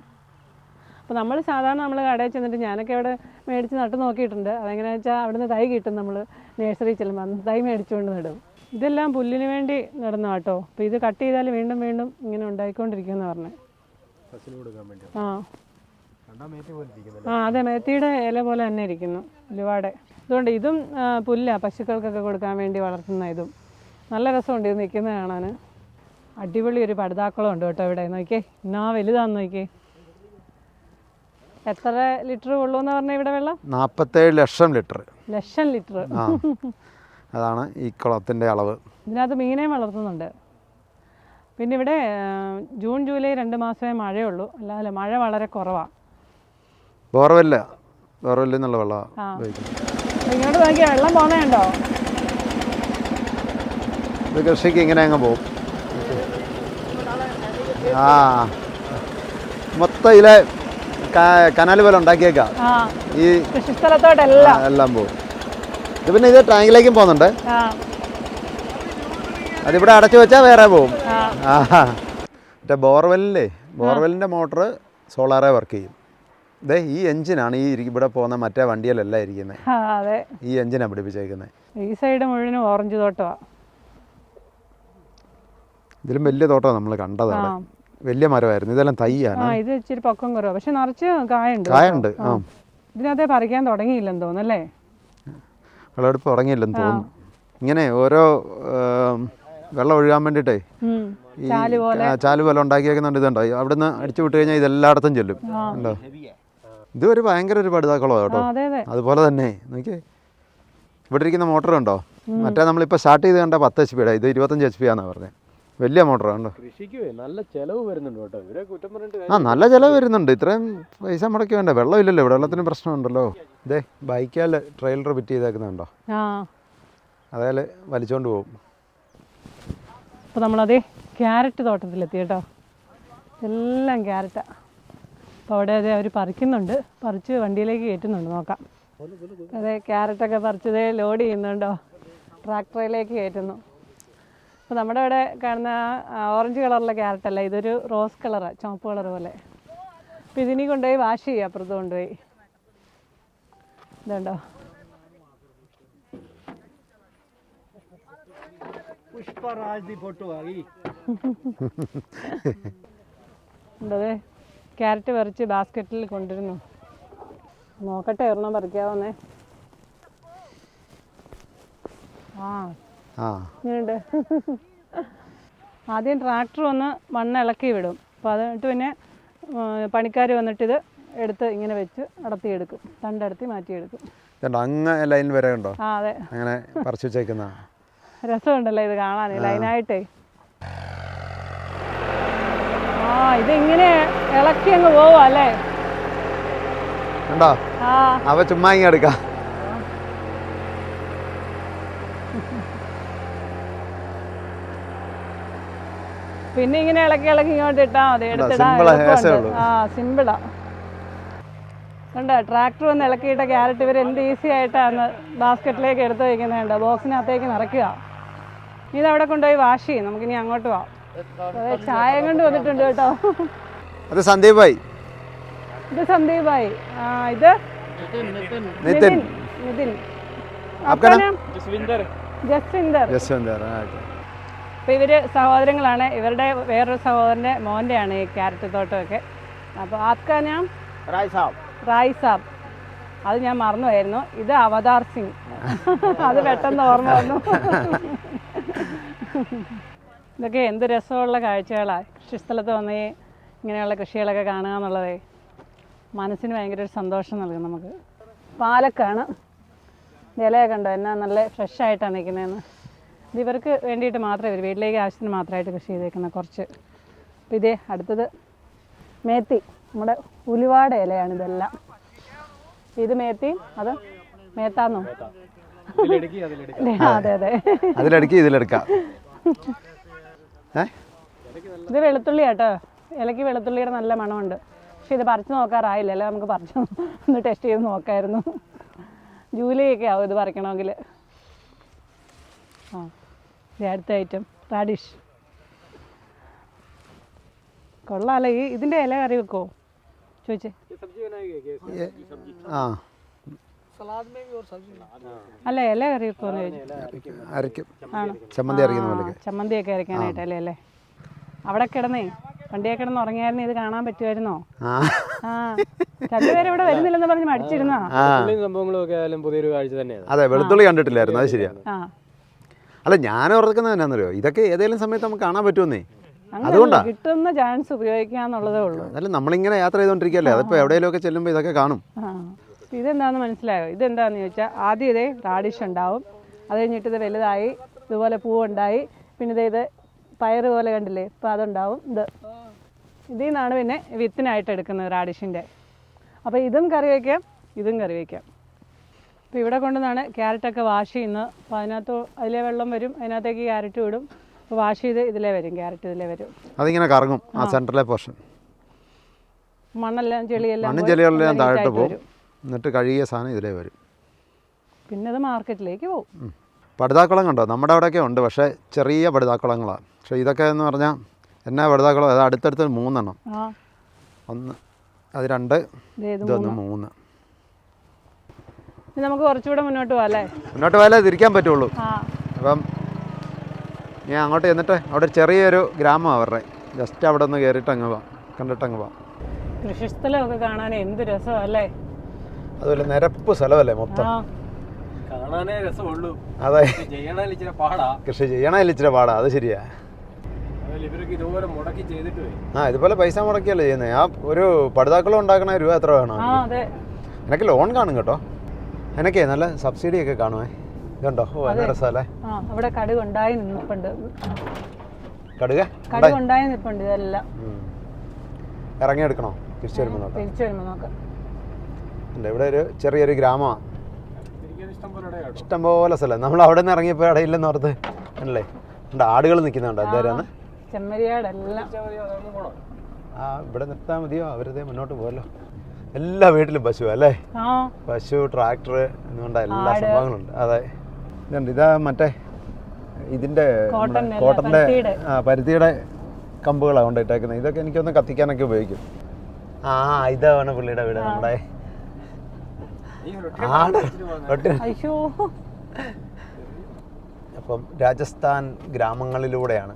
അപ്പോൾ നമ്മൾ സാധാരണ നമ്മൾ കടയിൽ ചെന്നിട്ട് ഞാനൊക്കെ അവിടെ മേടിച്ച് നട്ട് നോക്കിയിട്ടുണ്ട്. അതെങ്ങനെയാണെന്ന് വെച്ചാൽ അവിടുന്ന് തൈ കിട്ടും നമ്മൾ നേഴ്സറി ചെല്ലുമ്പോൾ തൈ മേടിച്ചുകൊണ്ട് നടും. ഇതെല്ലാം പുല്ലിന് വേണ്ടി നടന്ന കേട്ടോ. അപ്പോൾ ഇത് കട്ട് ചെയ്താൽ വീണ്ടും വീണ്ടും ഇങ്ങനെ ഉണ്ടായിക്കൊണ്ടിരിക്കുന്ന പറഞ്ഞു. ഫസ്റ്റിന് കൊടുക്കാൻ വേണ്ടി ആ. ആ അതെ മേത്തിയുടെ ഇല പോലെ തന്നെ ഇരിക്കുന്നു ഒരുപാട് അതുകൊണ്ട് ഇതും പുല്ല പശുക്കൾക്കൊക്കെ കൊടുക്കാൻ വേണ്ടി വളർത്തുന്ന ഇതും. നല്ല രസമുണ്ട് ഇത് നിൽക്കുന്നത് കാണാൻ. അടിപൊളി ഒരു പടുതാക്കുളം ഉണ്ട് കേട്ടോ ഇവിടെ. നോക്കിയേ എന്നാ വലുതാന്ന് നോക്കിയേ. എത്ര ലിറ്റർ ഉള്ളൂ എന്ന് പറഞ്ഞാൽ ഇവിടെ വെള്ളം? നാൽപ്പത്തേഴ് ലക്ഷം ലിറ്റർ. ലക്ഷം ലിറ്റർ. ആ. അതാണ് ഈ കുളത്തിന്റെ അളവ്. ഇതിനകത്ത് മീനെയും വളർത്തുന്നുണ്ട്. പിന്നെ ഇവിടെ ജൂൺ ജൂലൈ രണ്ട് മാസമേ മഴയുള്ളൂ. അല്ലാതെ മഴ വളരെ കുറവാണ് ബോർവെല്ല. ബോർവെല്ലിൽ നിന്നുള്ള വെള്ളമാണ് ഇങ്ങോട്ട് നോക്കി വെള്ളം പോകുന്നതുണ്ടോ ഇത് കൃഷിക്ക് ഇങ്ങനെ അങ്ങ് പോകും ആ. മൊത്തം ഇതിലെ കനാൽ പോലെ ഉണ്ടാക്കിയേക്കാം. ഈ കൃഷിസ്ഥലത്തോട്ടെല്ലാം. എല്ലാം പോകും ഇത് പിന്നെ ഇത് ടാങ്കിലേക്കും പോകുന്നുണ്ട്. അതിവിടെ അടച്ചു വെച്ചാൽ വേറെ പോകും. ആ. മറ്റേ ബോർവെല്ലില്ലേ? ബോർവെല്ലിന്റെ മോട്ടർ സോളാറേ വർക്ക് ചെയ്യും. ഇതേ ഈ എഞ്ചിനാണ് ഈ ഇവിടെ പോകുന്ന മറ്റേ വണ്ടിയിലല്ല ഇരിക്കുന്നത്. ഈ എഞ്ചിനാണ് പിടിപ്പിച്ചേക്കുന്നത്. ഈ സൈഡ് മുഴുവനും ഓറഞ്ച് തോട്ടമാണ് ഇതിലും വലിയ തോട്ടമാണ് നമ്മൾ കണ്ടത് വലിയ മരമായിരുന്നു. ഇതെല്ലാം തൈയാണ്. ഇത് ഇച്ചിരി പൊക്കം കുറവാണ് പക്ഷെ നിറച്ച് കായുണ്ട് കായുണ്ട് ആ. ഇതിനകത്തെ പറിക്കാൻ തുടങ്ങിയില്ലെന്ന് തോന്നുന്നല്ലേ വിളവെടുപ്പ് തുടങ്ങിയില്ലെന്ന് തോന്നുന്നു. ഇങ്ങനെ ഓരോ വെള്ളം ഒഴുകാൻ വേണ്ടിയിട്ടേ ഈ ചാൽ പോലെ. ഉണ്ടാക്കിയേക്കുന്നുണ്ട് ഇതുണ്ടോ? അവിടുന്ന് അടിച്ചു വിട്ട് കഴിഞ്ഞാൽ ഇതെല്ലായിടത്തും ചെല്ലും. ഉണ്ടോ? ഇത് ഒരു ഭയങ്കര ഒരു പടുതാക്കളോ കേട്ടോ? അതെ അതെ. അതുപോലെ തന്നെ നോക്കിയേ. ഇവിടെ ഇരിക്കുന്ന മോട്ടർ ഉണ്ടോ മറ്റേ നമ്മളിപ്പോൾ സ്റ്റാർട്ട് ചെയ്ത് കണ്ട പത്ത് എച്ച് പിയുടെ ഇത് ഇരുപത്തഞ്ച് എച്ച് പി ആണെന്നാണ് പറഞ്ഞത് വലിയ കൃഷിക്ക് നല്ല ചെലവ് വരുന്നുണ്ട് കേട്ടോ. ആ നല്ല ചിലവ് വരുന്നുണ്ട്. ഇത്രയും പൈസ മുടക്കി വേണ്ട? വെള്ളമില്ലല്ലോ ഇവിടെ വെള്ളത്തിന് പ്രശ്നമുണ്ടല്ലോ. ഇതേ ബൈക്കാൽ ട്രെയിലർ ഫിറ്റ് ചെയ്തേക്കുന്നുണ്ടോ? അതേൽ വലിച്ചോണ്ട് പോകും അപ്പോൾ നമ്മളതേ ക്യാരറ്റ് തോട്ടത്തിലെത്തി കേട്ടോ. എല്ലാം ക്യാരറ്റാണ് അപ്പോൾ അവിടെ അതെ അവർ പറിക്കുന്നുണ്ട്. പറിച്ച് വണ്ടിയിലേക്ക് കയറ്റുന്നുണ്ട്. നോക്കാം. അതെ ക്യാരറ്റൊക്കെ പറിച്ചതേ ലോഡ് ചെയ്യുന്നുണ്ടോ? ട്രാക്ടറിലേക്ക് കയറ്റുന്നു. അപ്പോൾ നമ്മുടെ ഇവിടെ കാണുന്ന ഓറഞ്ച് കളറിലെ ക്യാരറ്റല്ല. അല്ല ഇതൊരു റോസ് കളറാണ് ചുവപ്പ് കളർ പോലെ. അപ്പോൾ ഇതിനി കൊണ്ടുപോയി വാഷ് ചെയ്യുക അപ്പുറത്ത് കൊണ്ടുപോയി. ഇതുണ്ടോ? പുഷ്പരാജ് ദി ഫോട്ടോ ആയി ക്യാരറ്റ് പറിച്ച് ബാസ്ക്കറ്റിൽ കൊണ്ടിരുന്നു നോക്കട്ടെ ഒരെണ്ണം പറിക്കാവുന്നേ. ആ. ഇങ്ങനെയുണ്ട് ആദ്യം ട്രാക്ടർ വന്ന് മണ്ണ് ഇളക്കി വിടും. അപ്പോൾ അത് കഴിഞ്ഞിട്ട് പിന്നെ പണിക്കാർ വന്നിട്ട് ഇത് എടുത്ത് ഇങ്ങനെ വെച്ച് അടത്തിയെടുക്കും. തണ്ടടത്തി മാറ്റിയെടുക്കും. ഇതുണ്ടോ? അങ്ങ് ലൈൻ വരെ ഉണ്ടോ? ആ അതെ. അങ്ങനെ പറിച്ചു വെച്ചേക്കുന്ന. രസമുണ്ടല്ലോ ഇത് കാണാൻ ലൈനായിട്ടേ. ആ ഇതിങ്ങനെ ഇളക്കി അങ്ങ് പോവാ അല്ലേ? ഉണ്ടോ അവ ചുമ്മാ ഇങ്ങനെ എടുക്കാം. പിന്നെ ഇങ്ങനെ ഇളക്കി ഇളക്കി ഇങ്ങോട്ട് ഇട്ടാ മതി. ഉള്ളൂ. ആ സിമ്പിളാ. കണ്ടോ ട്രാക്ടർ വന്ന് ഇളക്കിയിട്ട ക്യാരറ്റ് ഇവർ എന്ത് ഈസി ആയിട്ടാണ് ബാസ്ക്കറ്റിലേക്ക് എടുത്ത് വയ്ക്കുന്നുണ്ട് ബോക്സിനകത്തേക്ക് നിറയ്ക്കുക. അവിടെ കൊണ്ടുപോയി വാഷ് ചെയ്യും. നമുക്കിനി അങ്ങോട്ട് പോവാം. ചായ കൊണ്ട് വന്നിട്ടുണ്ട് കേട്ടോ. അത് സന്ദീപ് ഭായി ഇത് സന്ദീപ് ഭായി ആ ഇത് നിതിൻ. നിതിൻ. ജസ്വിന്ദർ. ജസ്വിന്ദർ. അപ്പോൾ ഇവർ സഹോദരങ്ങളാണ്. ഇവരുടെ വേറൊരു സഹോദരന്റെ മോന്റെയാണ് ഈ ക്യാരറ്റ് തോട്ടമൊക്കെ. അപ്പോൾ ആപ്കാ നാം? റായ് റായ് സാബ്. അത് ഞാൻ മറന്നുമായിരുന്നു ഇത് അവതാർ സിംഗ്. അത് പെട്ടെന്ന് ഓർമ്മ വന്നു. ഇതൊക്കെ എന്ത് രസമുള്ള കാഴ്ചകളാണ് കൃഷിസ്ഥലത്ത് വന്നേ ഇങ്ങനെയുള്ള കൃഷികളൊക്കെ കാണുക എന്നുള്ളതേ മനസ്സിന് ഭയങ്കര ഒരു സന്തോഷം നൽകും നമുക്ക്. പാലക്കാണ്. ഇലയൊക്കെ ഉണ്ടോ എന്നാ നല്ല ഫ്രഷ് ആയിട്ടാണ് നിൽക്കുന്നതെന്ന്. ഇത് ഇവർക്ക് വേണ്ടിയിട്ട് മാത്രമേ ഇവർ വീട്ടിലേക്ക് ആവശ്യത്തിന് മാത്രമായിട്ട് കൃഷി ചെയ്തേക്കുന്ന കുറച്ച്. അപ്പോൾ ഇതേ അടുത്തത് മേത്തി. നമ്മുടെ ഉലുവാട ഇലയാണ് ഇതെല്ലാം. ഇത് മേത്തി അത് മേത്താന്നോ? അതെ അതെ. അതിലടുക്കി ഇതിലെടുക്കാം. ഇത് വെളുത്തുള്ളി കേട്ടോ ഇലക്ക് വെളുത്തുള്ളിയുടെ നല്ല മണമുണ്ട്. പക്ഷെ ഇത് പറിച്ചു നോക്കാറായില്ല. അല്ലേ നമുക്ക് പറിച്ചു ഒന്ന് ടെസ്റ്റ് ചെയ്ത് നോക്കായിരുന്നു. ജൂലൈ ഒക്കെ ആവും ഇത് പറിക്കണമെങ്കിൽ. ആ ഇത് അടുത്ത ഐറ്റം റാഡിഷ് കൊള്ളാല്ലേ ഈ ഇതിന്റെ ഇല കറി വെക്കോ ചോദിച്ചേ. ആ. അല്ല ഇല കറി വെക്കുമെന്ന് ചോദിച്ചു. അരയ്ക്കും. ചമ്മന്തി അരയ്ക്കുന്ന പോലെ ചമ്മന്തിയൊക്കെ അരയ്ക്കാനായിട്ടല്ലേ അല്ലേ അവിടെ കിടന്നേ. വണ്ടിയെ കിടന്ന് ഉറങ്ങിയായിരുന്നു ഇത് കാണാൻ പറ്റുമായിരുന്നോ? ആ. ആ. രണ്ടുപേരും ഇവിടെ വരുന്നില്ലെന്ന് പറഞ്ഞ് മടിച്ചിരുന്നാ ആയാലും പുതിയൊരു കാഴ്ച തന്നെയാണ് അതെ വെളുത്തുള്ളി കണ്ടിട്ടില്ലായിരുന്നു അത് ശരിയാ. അല്ല ഞാൻ ഓർക്കുന്നത് എന്നാന്നറിയോ? ഇതൊക്കെ ഏതെങ്കിലും സമയത്ത് നമുക്ക് കാണാൻ പറ്റുമെന്നേ. അതുകൊണ്ടാ. കിട്ടുന്ന ചാൻസ് ഉപയോഗിക്കാന്നുള്ളതേ ഉള്ളൂ. എന്നാലും നമ്മളിങ്ങനെ യാത്ര ചെയ്തുകൊണ്ടിരിക്കുകയല്ലേ എവിടെയെങ്കിലും ഒക്കെ ചെല്ലുമ്പോൾ ഇതൊക്കെ കാണും. ഇതെന്താന്ന് ഇതെന്താണെന്ന് മനസ്സിലായോ? ഇതെന്താണെന്ന് ചോദിച്ചാൽ ആദ്യം ഇതേ റാഡിഷ് ഉണ്ടാവും. അത് കഴിഞ്ഞിട്ട് ഇത് വലുതായി ഇതുപോലെ പൂവുണ്ടായി. പിന്നെ ഇത് ഇത് പയറ് പോലെ കണ്ടില്ലേ? ഇപ്പം അതുണ്ടാവും. ഇത് ഇതിൽ നിന്നാണ് പിന്നെ വിത്തിനായിട്ട് എടുക്കുന്നത് റാഡിഷിന്റെ അപ്പോൾ ഇതും കറി വയ്ക്കാം ഇതും കറി വയ്ക്കാം അപ്പോൾ ഇവിടെ കൊണ്ടുവന്നാണ് ക്യാരറ്റൊക്കെ വാഷ് ചെയ്യുന്നത്. അപ്പോൾ അതിനകത്ത് അതിലെ വെള്ളം വരും അതിനകത്തേക്ക് ക്യാരറ്റ് വിടും അപ്പോൾ വാഷ് ചെയ്ത് ഇതിലേ വരും ക്യാരറ്റ് ഇതിലേ വരും. അതിങ്ങനെ കറങ്ങും ആ സെൻട്രലെ പോർഷൻ. മണ്ണെല്ലാം ചെളിയെല്ലാം മണ്ണും ചെളിയെല്ലാം താഴോട്ട് പോകും. എന്നിട്ട് കഴുകിയ സാധനം ഇതിലേ വരും. പിന്നെ അത് മാർക്കറ്റിലേക്ക് പോകും. പടുതാക്കുളം കണ്ടോ? നമ്മുടെ അവിടെയൊക്കെ ഉണ്ട് പക്ഷേ ചെറിയ പടുതാക്കുളങ്ങളാണ് പക്ഷേ ഇതൊക്കെ എന്ന് പറഞ്ഞാൽ എന്നാ പടുതാക്കുളം അത് അടുത്തടുത്ത് മൂന്നെണ്ണം. ഒന്ന് അത് രണ്ട് ഇതൊന്ന് മൂന്ന്. നമുക്ക് കുറച്ചുകൂടെ മുന്നോട്ട് പോകാം അല്ലേ? മുന്നോട്ട് പോയാലേ തിരിക്കാൻ പറ്റുള്ളൂ. അപ്പം ഞാൻ അങ്ങോട്ട് ചെന്നിട്ട് അവിടെ ചെറിയൊരു ഗ്രാമം അവരുടെ. ജസ്റ്റ് അവിടെ ഒന്ന് കയറിയിട്ട് അങ്ങ് പോവാം കണ്ടിട്ട് അങ്ങ് പോവാം കൃഷിസ്ഥലമൊക്കെ കാണാൻ എന്ത് രസമല്ലേ അല്ലേ? അതുപോലെ നിരപ്പ് സ്ഥലമല്ലേ മൊത്തം? കാണാനേ രസമുള്ളൂ. അതെ. ചെയ്യണതിൽ ഇച്ചിരി പാടാ. കൃഷി ചെയ്യണതിൽ ഇച്ചിരി പാടാ അത് ശരിയാ. ആ ഇതുപോലെ പൈസ മുടക്കിയല്ലേ ചെയ്യുന്നത് ആ ഒരു പഠിതാക്കളും ഉണ്ടാക്കണ രൂപ എത്ര വേണം? ആ അതെ. എനിക്ക് ലോൺ കാണും കേട്ടോ. എനിക്കേ നല്ല സബ്സിഡി ഒക്കെ കാണുമേ ഇതുണ്ടോ? ഓ എന്നാ രസമല്ലേ ആ അവിടെ കടുക് ഉണ്ടായി നിൽപ്പുണ്ട് കടുക? കടുക് ഉണ്ടായി? നിൽപ്പുണ്ട് ഇതെല്ലാം. ഇറങ്ങി എടുക്കണോ തിരിച്ചു വരുമ്പോൾ നോക്കാം. തിരിച്ചു വരുമ്പോൾ നോക്കാം. ഇവിടെ ഒരു ചെറിയൊരു ഗ്രാമമാണ് ഇഷ്ടംപോലെ സ്ഥലം. നമ്മൾ അവിടെ നിന്ന് ഇറങ്ങിയപ്പോൾ ഇടയില്ലെന്ന് ഓർത്ത് അല്ലേ ഉണ്ട് ആടുകൾ നിൽക്കുന്നുണ്ട് എന്തായാലും ചെമ്മരിയാടെല്ലാം. പോണം. ആ ഇവിടെ നിർത്താൻ മതിയോ? അവരതേ മുന്നോട്ട് പോകല്ലോ എല്ലാ വീട്ടിലും പശു അല്ലേ? ആ. പശു ട്രാക്ടർ എന്നുകൊണ്ട് എല്ലാ സംഭവങ്ങളുണ്ട്. അതെ. ഇതുണ്ട്. ഇതാ മറ്റേ ഇതിന്റെ കോട്ടന്റെ. ആ പരുത്തിയുടെ കമ്പുകളാണ് കൊണ്ടിട്ടേക്കുന്നത് ഇതൊക്കെ എനിക്കൊന്ന് കത്തിക്കാനൊക്കെ ഉപയോഗിക്കും. ആ ഇതാണ് പുള്ളിയുടെ വീട് നമ്മുടെ അപ്പം രാജസ്ഥാൻ ഗ്രാമങ്ങളിലൂടെയാണ്.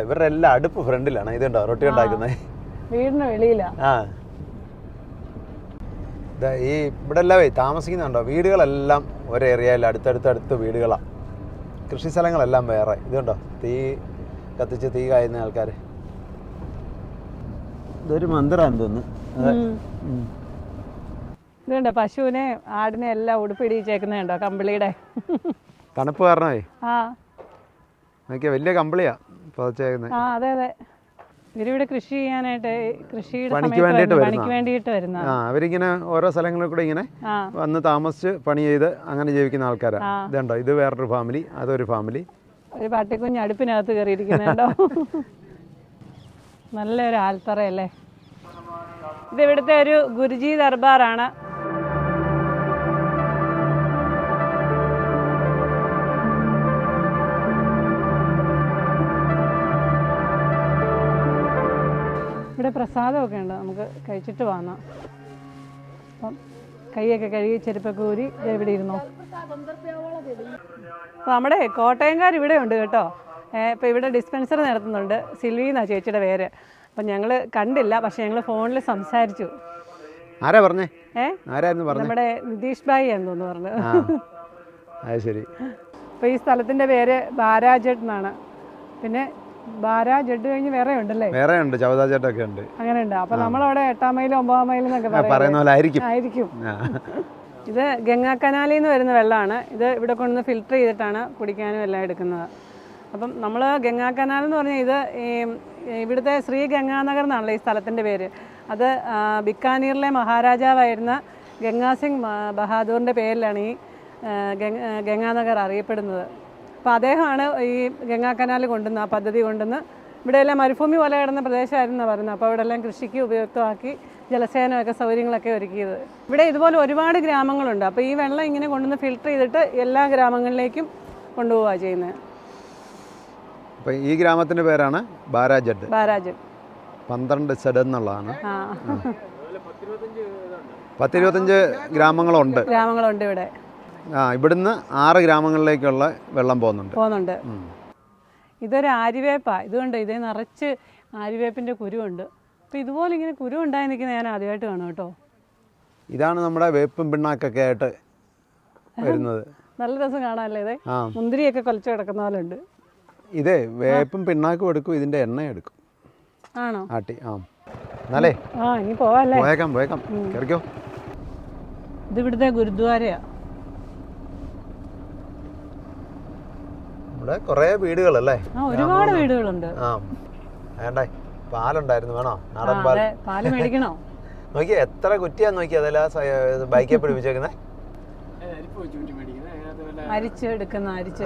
ഇവരുടെ എല്ലാ അടുപ്പ് ഫ്രണ്ടിലാണ്. ഇതുണ്ടോ റൊട്ടി ഉണ്ടാക്കുന്നത്? വീടിന് വെളിയിലാ. ആ. ഈ ഇവിടെ എല്ലാവേ താമസിക്കുന്നുണ്ടോ? വീടുകളെല്ലാം ഒരു ഏരിയയിൽ അടുത്തടുത്തടുത്ത് വീടുകളാണ് കൃഷി സ്ഥലങ്ങളെല്ലാം വേറെ. ഇതുണ്ടോ? തീ കത്തിച്ച് തീ കായുന്ന ആൾക്കാർ ഇതൊരു മന്ദിറാന്ന് തോന്നുന്നു. ഇതുണ്ട്. പശുവിനെ ആടിനെ എല്ലാം ഉടുപ്പിടിച്ചേക്കുന്നുണ്ടോ കമ്പിളിയുടെ? തണുപ്പ് കാരണമേ? ആ. നോക്കിയാ വലിയ കമ്പിളിയാ പതച്ചേക്കുന്നത് ആ അതെ അതെ. ഇവരിവിടെ കൃഷി ചെയ്യാനായിട്ട് കൃഷിയുടെ പണിക്ക് വേണ്ടിയിട്ട്. പണിക്ക് വേണ്ടിയിട്ട് വരുന്ന ആ അവരിങ്ങനെ ഓരോ സ്ഥലങ്ങളിൽ കൂടെ ഇങ്ങനെ വന്ന് താമസിച്ച് പണി ചെയ്ത് അങ്ങനെ ജീവിക്കുന്ന ആൾക്കാരാണ് ആ. ഇതുണ്ടോ? ഇത് വേറൊരു ഫാമിലി അതൊരു ഫാമിലി ഒരു പട്ടിക്കുഞ്ഞ് അടുപ്പിനകത്ത് കയറിയിരിക്കുന്നുണ്ടോ? നല്ലൊരു ആൽത്തറയല്ലേ? ഇത് ഇവിടുത്തെ ഒരു ഗുരുജി ദർബാറാണ്. പ്രസാദമൊക്കെ ഉണ്ട്. നമുക്ക് കഴിച്ചിട്ട് വാങ്ങാം. അപ്പം കൈയൊക്കെ കഴുകി ചെരുപ്പൊക്കെ ഊരി ഇവിടെ ഇരുന്നു. നമ്മുടെ കോട്ടയംകാർ ഇവിടെ ഉണ്ട് കേട്ടോ. ഇപ്പോൾ ഇവിടെ ഡിസ്പെൻസർ നടത്തുന്നുണ്ട്. സിൽവി എന്നാണ് ചേച്ചിയുടെ പേര്. അപ്പം ഞങ്ങൾ കണ്ടില്ല പക്ഷെ ഞങ്ങൾ ഫോണിൽ സംസാരിച്ചു. ആരാ പറഞ്ഞേ? ഏ? ആരായിരുന്നു പറഞ്ഞു? നമ്മുടെ നിതീഷ് ഭായി എന്തോന്ന് പറഞ്ഞു. അത് ശരി. അപ്പോൾ ഈ സ്ഥലത്തിന്റെ പേര് ബാരാജഡ് എന്നാണ്. പിന്നെ കഴിഞ്ഞ് വേറെ ഉണ്ടല്ലേ? വേറെ ഉണ്ട് ചവതാചേട്ടൊക്കെ ഉണ്ട്. അങ്ങനെ ഉണ്ട് അപ്പോൾ നമ്മളവിടെ എട്ടാം മൈൽ ഒമ്പതാം മൈൽ എന്നൊക്കെ പറയുന്ന പോലെ ആയിരിക്കും. ആയിരിക്കും. ഇത് ഗംഗാ കനാലിൽ നിന്ന് വരുന്ന വെള്ളമാണ്. ഇത് ഇവിടെ കൊണ്ടുവന്ന് ഫിൽറ്റർ ചെയ്തിട്ടാണ് കുടിക്കാനും എല്ലാം എടുക്കുന്നത്. അപ്പം നമ്മൾ ഗംഗാ കനാൽ എന്ന് പറഞ്ഞാൽ ഇത് ഈ ഇവിടുത്തെ ശ്രീ ഗംഗാനഗർ എന്നാണല്ലോ ഈ സ്ഥലത്തിന്റെ പേര്. അത് ബിക്കാനീറിലെ മഹാരാജാവായിരുന്ന ഗംഗാ സിംഗ് ബഹാദൂറിന്റെ പേരിലാണ് ഈ ഗംഗാനഗർ അറിയപ്പെടുന്നത്. അപ്പോൾ അദ്ദേഹമാണ് ഈ ഗംഗാ കനാൽ കൊണ്ടുവന്ന് ആ പദ്ധതി കൊണ്ടുവന്ന് ഇവിടെയെല്ലാം മരുഭൂമി പോലെ കിടന്ന പ്രദേശമായിരുന്നു പറയുന്നത്. അപ്പോൾ അവിടെ എല്ലാം കൃഷിക്ക് ഉപയുക്തമാക്കി ജലസേനമൊക്കെ സൗകര്യങ്ങളൊക്കെ ഒരുക്കിയത്. ഇവിടെ ഇതുപോലെ ഒരുപാട് ഗ്രാമങ്ങളുണ്ട്. അപ്പോൾ ഈ വെള്ളം ഇങ്ങനെ കൊണ്ടുവന്ന് ഫിൽട്ടർ ചെയ്തിട്ട് എല്ലാ ഗ്രാമങ്ങളിലേക്കും കൊണ്ടുപോവുക ചെയ്യുന്നത് അപ്പം ഈ ഗ്രാമത്തിന്റെ പേരാണ് ബാരാജഡ്. ബാരാജ് പന്ത്രണ്ട് സെഡ് എന്നുള്ളതാണ്. പത്തിരുപത്തഞ്ച് ഗ്രാമങ്ങളുണ്ട്. ഗ്രാമങ്ങളുണ്ട് ഇവിടെ. ആ ഇവിടുന്ന് ആറ് ഗ്രാമങ്ങളിലേക്കുള്ള വെള്ളം പോകുന്നുണ്ട്. പോകുന്നുണ്ട്. ഇതൊരു ആര്യവേപ്പാ ഇതുകൊണ്ട് ഇതേ നിറച്ച് ആര്യവേപ്പിന്റെ കുരുവുണ്ട്. അപ്പോൾ ഇതുപോലെ ഇങ്ങനെ കുരു ഉണ്ടായി നിൽക്കുന്ന ഞാൻ ആദ്യമായിട്ട് കാണും കേട്ടോ. ഇതാണ് നമ്മുടെ വേപ്പും പിണ്ണാക്കൊക്കെ ആയിട്ട് വരുന്നത്. നല്ല രസം കാണാല്ലേ ഇതേ? മുന്തിരിയൊക്കെ കൊലച്ചു കിടക്കുന്ന പോലെ ഉണ്ട്. ഇതേ വേപ്പും പിണ്ണാക്കും എടുക്കും ഇതിന്റെ എണ്ണ എടുക്കും. ആണോ? ആട്ടി ആ. എന്നാലേ ആ ഇനി പോവാല്ലേ? പോയേക്കാം പോയേക്കാം. കയറിക്കോ ഇത് ഇവിടുത്തെ ഗുരുദ്വാരയാ. ഇവിടെ കുറേ വീടുകളല്ലേ? ഒരുപാട് വീടുകളുണ്ട്. ആ വേണ്ടേ പാലുണ്ടായിരുന്നു വേണോ? നാടൻ പാൽ. പാൽ മേടിക്കണോ? നോക്കിയേ എത്ര കുറ്റിയാന്ന് നോക്കി അതെല്ലാം ബൈക്കെ പിടിപ്പിച്ചേക്കുന്നത് അരിപ്പ് വെച്ച് ചൂറ്റി മേടിക്കുന്നത് അതിനകത്ത് വല്ല അരിച്ച്.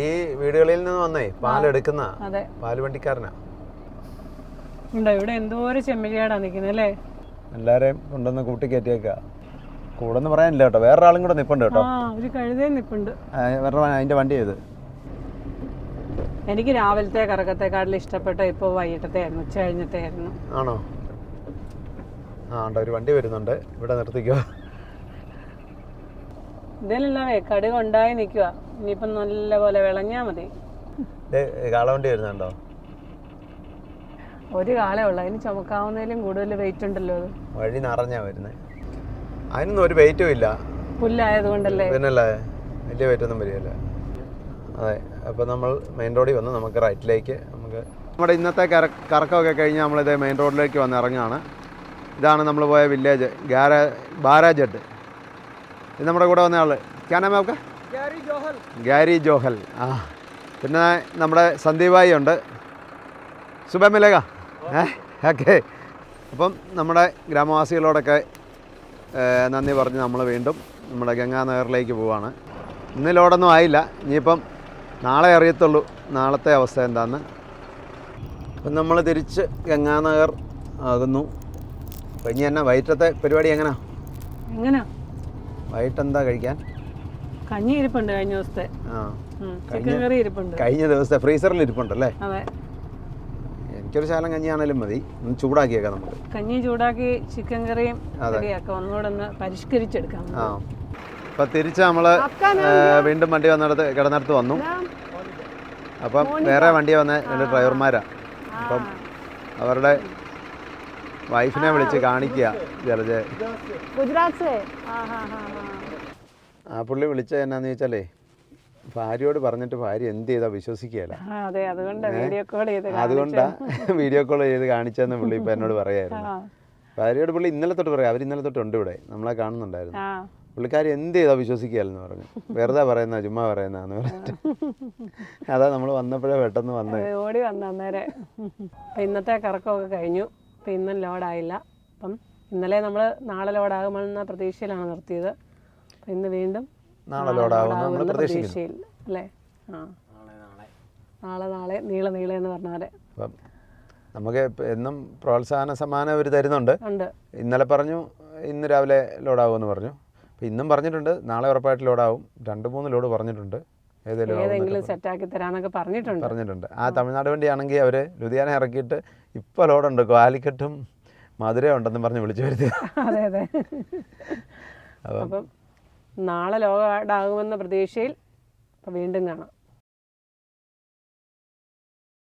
ഈ വീടുകളിൽ നിന്ന് വന്നേ പാലെടുക്കുന്ന പാൽ വണ്ടിക്കാരനാ. ഇവിടെ എന്തോരം ചെമ്മരിയാടാ നിൽക്കുന്നത് അല്ലേ? എല്ലാരെയും കൊണ്ടുവന്ന് കൂട്ടിക്കയറ്റിയേക്ക കൂടെ എന്ന് പറയാനില്ല കേട്ടോ വേറൊരാളും കൂടെ നിപ്പുണ്ട് കേട്ടോ. ഒരു കഴുതേ നിപ്പുണ്ട്. അതിന്റെ വണ്ടി ചെയ്ത് എനിക്ക് രാവിലത്തെ കറക്കത്തെക്കാട്ടിൽ ഇഷ്ടപ്പെട്ട ഇപ്പോൾ വൈകിട്ടത്തെ ആയിരുന്നു ഉച്ച കഴിഞ്ഞത്തെ ആയിരുന്നു ആണോ? ആ ഉണ്ട് ഒരു വണ്ടി വരുന്നുണ്ട്. ഇവിടെ നിർത്തിക്കോ. ഇതിലെല്ലാം കടുക് ഉണ്ടായി നിൽക്കുക ഇനിയിപ്പം നല്ലപോലെ വിളഞ്ഞാൽ മതി. കാളവണ്ടി വരുന്നുണ്ടോ? ഒരു കാലേ ഉള്ളു. അതിന് ചുമക്കാവുന്നതിലും കൂടുതൽ വെയിറ്റ് ഉണ്ടല്ലോ അത്. വഴി നിറഞ്ഞാ വരുന്നത് അതിനൊന്നും ഒരു വെയിറ്റും ഇല്ല. പുല്ലായതുകൊണ്ടല്ലേ? പിന്നല്ലേ? വലിയ വെയിറ്റൊന്നും വരികയില്ല. അതെ അപ്പോൾ നമ്മൾ മെയിൻ റോഡിൽ വന്ന് നമുക്ക് റൈറ്റിലേക്ക് നമുക്ക് നമ്മുടെ ഇന്നത്തെ കര കറക്കമൊക്കെ കഴിഞ്ഞ് നമ്മളിത് മെയിൻ റോഡിലേക്ക് വന്ന് ഇറങ്ങുകയാണ്. ഇതാണ് നമ്മൾ പോയ വില്ലേജ് ഗാര ബാരാജഡ് ഇത് നമ്മുടെ കൂടെ വന്ന ആൾ. ക്യാനാ മാപ്ക ഗാരി ജോഹൽ. ആ പിന്നെ നമ്മുടെ സന്ദീപായി ഉണ്ട്. സുബ മിലേക ഏ ഓക്കെ. അപ്പം നമ്മുടെ ഗ്രാമവാസികളോടൊക്കെ നന്ദി പറഞ്ഞ് നമ്മൾ വീണ്ടും നമ്മുടെ ഗംഗാനഗറിലേക്ക് പോവാണ്. ഇന്ന് ലോഡൊന്നും ആയില്ല. ഇനിയിപ്പം നാളെ അറിയത്തുള്ളൂ നാളത്തെ അവസ്ഥ എന്താന്ന്. അപ്പം നമ്മൾ തിരിച്ച് ഗംഗാനഗർ ആകുന്നു. അപ്പം ഇനി എന്നാ വൈകിട്ടത്തെ പരിപാടി എങ്ങനെയാ എങ്ങനെയാ വൈകിട്ട് എന്താ കഴിക്കാൻ? കഞ്ഞി ഇരിപ്പുണ്ട് കഴിഞ്ഞ ദിവസത്തെ. ആ ചിക്കൻ കറി ഇരിപ്പുണ്ട്. കഴിഞ്ഞ ദിവസത്തെ ഫ്രീസറിൽ ഇരിപ്പുണ്ടല്ലേ അതെ. എനിക്കൊരു ശാലം കഞ്ഞിയാണേലും മതി. ഒന്ന് ചൂടാക്കിയേക്കാം നമുക്ക്. കഞ്ഞി ചൂടാക്കി ചിക്കൻ കറിയും അതെ. ഒന്നുകൂടെ ഒന്ന് പരിഷ്കരിച്ചെടുക്കാം ആ. അപ്പം തിരിച്ച് നമ്മൾ വീണ്ടും വണ്ടി വന്നിടത്ത് കിടന്നിടത്ത് വന്നു. അപ്പം വേറെ വണ്ടി വന്ന രണ്ട് ഡ്രൈവർമാരാ. അപ്പം അവരുടെ വൈഫിനെ വിളിച്ച് കാണിക്കുക ജലജ. ഗുജറാത്ത്. ആ പുള്ളി വിളിച്ചത് എന്നാന്ന് ചോദിച്ചാലേ ഭാര്യയോട് പറഞ്ഞിട്ട് ഭാര്യ എന്ത് ചെയ്താ വിശ്വസിക്കുകയല്ല. അതെ അതുകൊണ്ട് വീഡിയോ കോൾ ചെയ്ത് കാണിച്ചെന്ന് പുള്ളി ഇപ്പം എന്നോട് പറയായിരുന്നു. ഭാര്യയോട് പുള്ളി ഇന്നലെ തൊട്ട് പറയാം അവർ ഇന്നലെ തൊട്ട് ഉണ്ട് ഇവിടെ നമ്മളെ കാണുന്നുണ്ടായിരുന്നു. പുള്ളിക്കാരി എന്ത് ചെയ്താൽ വിശ്വസിക്കുകയല്ലെന്ന് പറഞ്ഞു. വെറുതെ പറയുന്ന ചുമ്മാ പറയുന്നതെന്ന് പറഞ്ഞിട്ട്. അതാ നമ്മൾ വന്നപ്പോഴേ പെട്ടെന്ന് വന്നത്. ഓടി വന്ന അന്നേരെ. അപ്പം ഇന്നത്തെ കറക്കമൊക്കെ കഴിഞ്ഞു. അപ്പം ഇന്നും ലോഡായില്ല. അപ്പം ഇന്നലെ നമ്മൾ നാളെ ലോഡാകുമെന്ന പ്രതീക്ഷയിലാണ് നിർത്തിയത്. അപ്പം ഇന്ന് വീണ്ടും നാളെ ലോഡാകുമെന്ന പ്രതീക്ഷയിൽ അല്ലേ? ആ. നാളെ നാളെ നാളെ നാളെ എന്ന് പറഞ്ഞാൽ. നമുക്ക് എന്നും പ്രോത്സാഹന സമ്മാനം അവർ തരുന്നുണ്ട്. ഇന്നലെ പറഞ്ഞു ഇന്ന് രാവിലെ ലോഡാവുമെന്ന് പറഞ്ഞു. അപ്പം ഇന്നും പറഞ്ഞിട്ടുണ്ട് നാളെ ഉറപ്പായിട്ട് ലോഡാവും. രണ്ട് മൂന്ന് ലോഡ് പറഞ്ഞിട്ടുണ്ട്. ഏതെങ്കിലും സെറ്റ് ആക്കി ഏതെങ്കിലും സെറ്റാക്കി തരാന്നൊക്കെ പറഞ്ഞിട്ടുണ്ട്. പറഞ്ഞിട്ടുണ്ട്. ആ തമിഴ്നാട് വണ്ടിയാണെങ്കിൽ അവർ ലുധിയാന ഇറക്കിയിട്ട് ഇപ്പോൾ ലോഡുണ്ട്. കാലിക്കട്ടും മധുര ഉണ്ടെന്നും പറഞ്ഞ് വിളിച്ചു വരുത്തി. അതെ അതെ. അപ്പം നാളെ ലോഡാകുമെന്ന പ്രതീക്ഷയിൽ വീണ്ടും കാണാം.